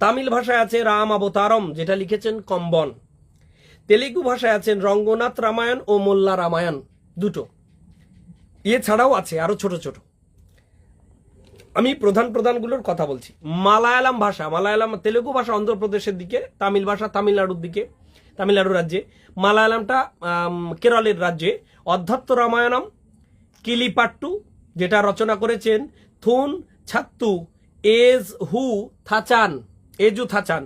তামিল ভাষায় আছে রাম অবতারম যেটা লিখেছেন কম্বন। তেলেগু ভাষায় আছেন রঙ্গনাথ রামায়ণ ও মোল্লা রামায়ণ, দুটো। এছাড়াও আছে আরও ছোট ছোট। আমি প্রধান প্রধানগুলোর কথা বলছি। মালায়ালাম ভাষা, মালায়ালাম তেলেগু ভাষা অন্ধ্রপ্রদেশের দিকে, তামিল ভাষা তামিলনাড়ুর দিকে, তামিলনাড়ু রাজ্যে। মালায়ালামটা কেরলের রাজ্যে। অধ্যাত্ম রামায়ণম, কিলিপাট্টু, যেটা রচনা করেছেন থুন ছাত্তু, এজ হু থাচান। এজু থাচান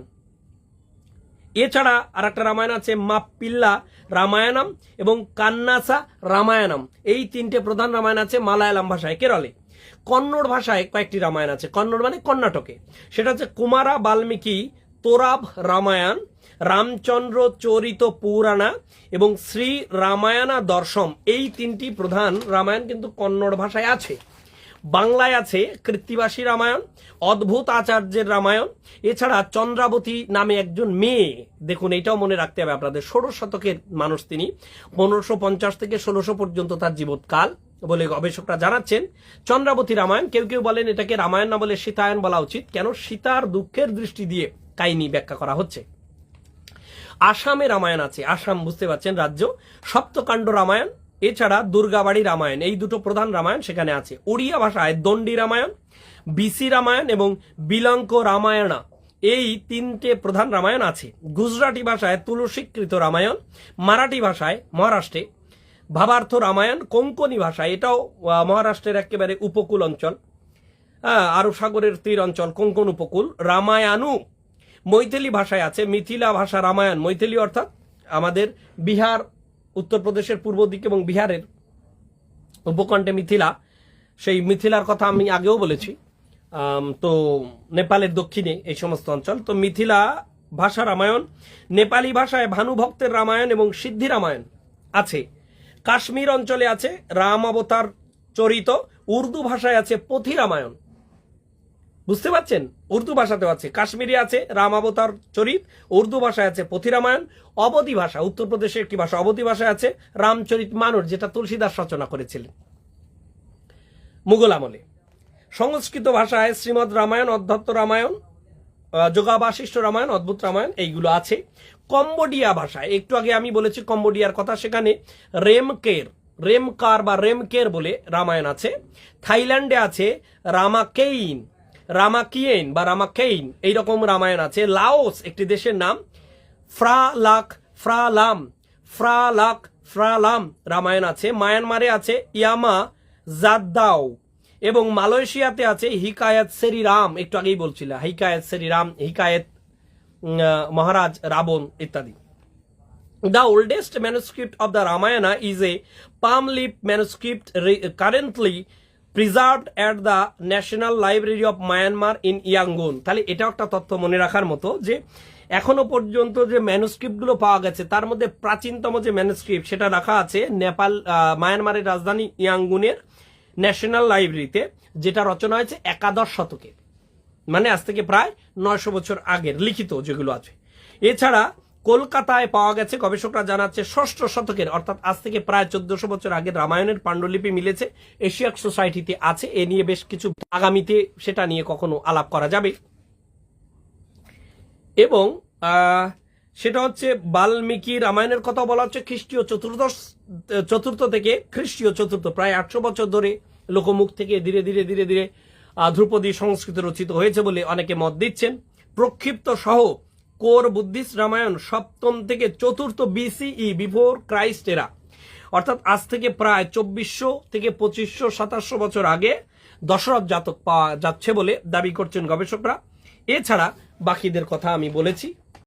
এছাড়া আর একটা রামায়ণ আছে মাপ্পিল্লা রামায়ণম এবং কান্নাসা রামায়ণম। এই তিনটে প্রধান রামায়ণ আছে মালায়ালাম ভাষায়, কেরলে। কন্নড় ভাষায় কয়েকটি রামায়ণ আছে, কন্নড় মানে কর্ণাটকে। সেটা হচ্ছে কুমারা বাল্মীকি তোরাব রামায়ণ, রামচন্দ্র চরিত পুরাণা এবং শ্রী রামায়ণা দর্শম এই তিনটি প্রধান রামায়ণ কিন্তু কন্নড় ভাষায় আছে। বাংলায় আছে কৃত্তিবাসী রামায়ণ, অদ্ভুত আচার্যের রামায়ণ, এছাড়া চন্দ্রাবতী নামে একজন মেয়ে। দেখুন, এটাও মনে রাখতে হবে আপনাদের, ষোড়শ শতকের মানুষ তিনি। পনেরোশো পঞ্চাশ থেকে ষোলোশো পর্যন্ত তার জীবৎকাল বলে গবেষকরা জানাচ্ছেন, চন্দ্রাবতী রামায়ণ, কেউ কেউ বলেন এটাকে রামায়ণ না বলে সীতায়ন বলা উচিত, কেন সীতার দুঃখের দৃষ্টি দিয়ে কাহিনী ব্যাখ্যা করা হচ্ছে। আসামে রামায়ণ আছে, আসাম বুঝতে পারছেন রাজ্য, সপ্তকাণ্ড রামায়ণ এছাড়া দুর্গাবাড়ি রামায়ণ, এই দুটো প্রধান রামায়ণ সেখানে আছে। ওড়িয়া ভাষায় দণ্ডী রামায়ণ, বিসি রামায়ণ এবং বিলঙ্ক রামায়ণা, এই তিনটে প্রধান রামায়ণ আছে। গুজরাটি ভাষায় তুলসীকৃত রামায়ণ, মারাঠি ভাষায় মহারাষ্ট্রে ভাবার্থ রামায়ণ কোঙ্কনি ভাষা এটাও মহারাষ্ট্রের একেবারে উপকূল অঞ্চল আরব সাগরের তীর অঞ্চল কোঙ্কন উপকূল, রামায়ণু, মৈথিলি ভাষায় আছে, মিথিলা ভাষা রামায়ণ, মৈথিলি অর্থাৎ আমাদের বিহার উত্তরপ্রদেশের পূর্ব দিকে এবং বিহারের উপকণ্ঠে মিথিলা। সেই মিথিলার কথা আমি আগেও বলেছি। তো নেপালের দক্ষিণে এই সমস্ত অঞ্চল। তো মিথিলা ভাষা রামায়ণ, নেপালি ভাষায় ভানুভক্তের রামায়ণ এবং সিদ্ধি রামায়ণ আছে। কাশ্মীর অঞ্চলে আছে রাম অবতার চরিত, উর্দু ভাষায় আছে পথি রামায়ণ। বুঝতে পারছেন? উর্দু ভাষাতেও আছে। কাশ্মীরি আছে, রাম অবতার চরিত। উর্দু ভাষায় আছে পথিরামায়ণ অবধি ভাষা উত্তরপ্রদেশের একটি ভাষা অবধি ভাষায় আছে রামচরিত মানস যেটা তুলসীদাস রচনা করেছিলেন। মুঘল আমলে। সংস্কৃত ভাষায় শ্রীমদ রামায়ণ, অধ্যাত্ম রামায়ণ যোগাবাশিষ্ট রামায়ণ, অদ্ভুত রামায়ণ, এইগুলো আছে। কম্বোডিয়া ভাষায়, একটু আগে আমি বলেছি কম্বোডিয়ার কথা, সেখানে রেমকের, রেমকার বা রেমকের বলে রামায়ণ আছে। থাইল্যান্ডে আছে রামাকেইন রামাকিয়েন বা রামাকেইন এইরকম রামায়ণ আছে। লাওস একটি দেশের নাম। ফ্রা লাক, ফ্রা লাম, ফ্রা লাক, ফ্রা লাম রামায়ণ আছে। মায়ানমারে আছে ইয়ামা জাদ্দাও এবং মালয়েশিয়াতে আছে হিকায়াত সেরি রাম একটু আগেই বলছিলাম, হিকায়াত সেরি রাম হিকায়েত মহারাজ, রাবণ ইত্যাদি। Oldest manuscript of the Ramayana is a palm leaf manuscript re- currently preserved at the national library of Myanmar in Yangon তাহলে এটাও একটা তথ্য মনে রাখার মতো যে, এখনও পর্যন্ত যে ম্যানুস্ক্রিপ্টগুলো পাওয়া গেছে, তার মধ্যে প্রাচীনতম যে ম্যানুস্ক্রিপ্ট সেটা রাখা আছে নেপাল মায়ানমারের রাজধানী ইয়াঙ্গুনের ন্যাশনাল লাইব্রেরিতে যেটা রচনা হয়েছে একাদশ শতকে। মানে আজ থেকে প্রায় নয়শো বছর আগের লিখিত যেগুলো আছে। এছাড়া কলকাতায় পাওয়া গেছে। গবেষকরা জানাচ্ছে ষষ্ঠ শতকের, অর্থাৎ আজ থেকে প্রায় চোদ্দশো বছর আগে রামায়ণের পাণ্ডুলিপি মিলেছে, এশিয়াক সোসাইটিতে আছে। এ নিয়ে বেশ কিছু আগামীতে সেটা নিয়ে কখনো আলাপ করা যাবে। এবং সেটা হচ্ছে বাল্মীকি রামায়ণের কথা বলা হচ্ছে খ্রিস্টীয় চতুর্দশ, চতুর্থ থেকে খ্রিস্টীয় চতুর্থ, প্রায় আটশো বছর ধরে লোকমুখ থেকে ধীরে ধীরে ধীরে ধীরে ধ্রুপদী সংস্কৃত রচিত হয়েছে বলে অনেকে মত দিচ্ছেন। প্রক্ষিপ্ত সহ কোর বুদ্ধিস্ট রামায়ণ সপ্তম থেকে চতুর্থ বিসিই বিফোর ক্রাইস্ট এরা অর্থাৎ আজ থেকে প্রায় চব্বিশশো থেকে পঁচিশশো, সাতাশশো বছর আগে দশরথ জাতক পাওয়া যাচ্ছে বলে দাবি করছেন গবেষকরা। এছাড়া বাকিদের কথা আমি বলেছি।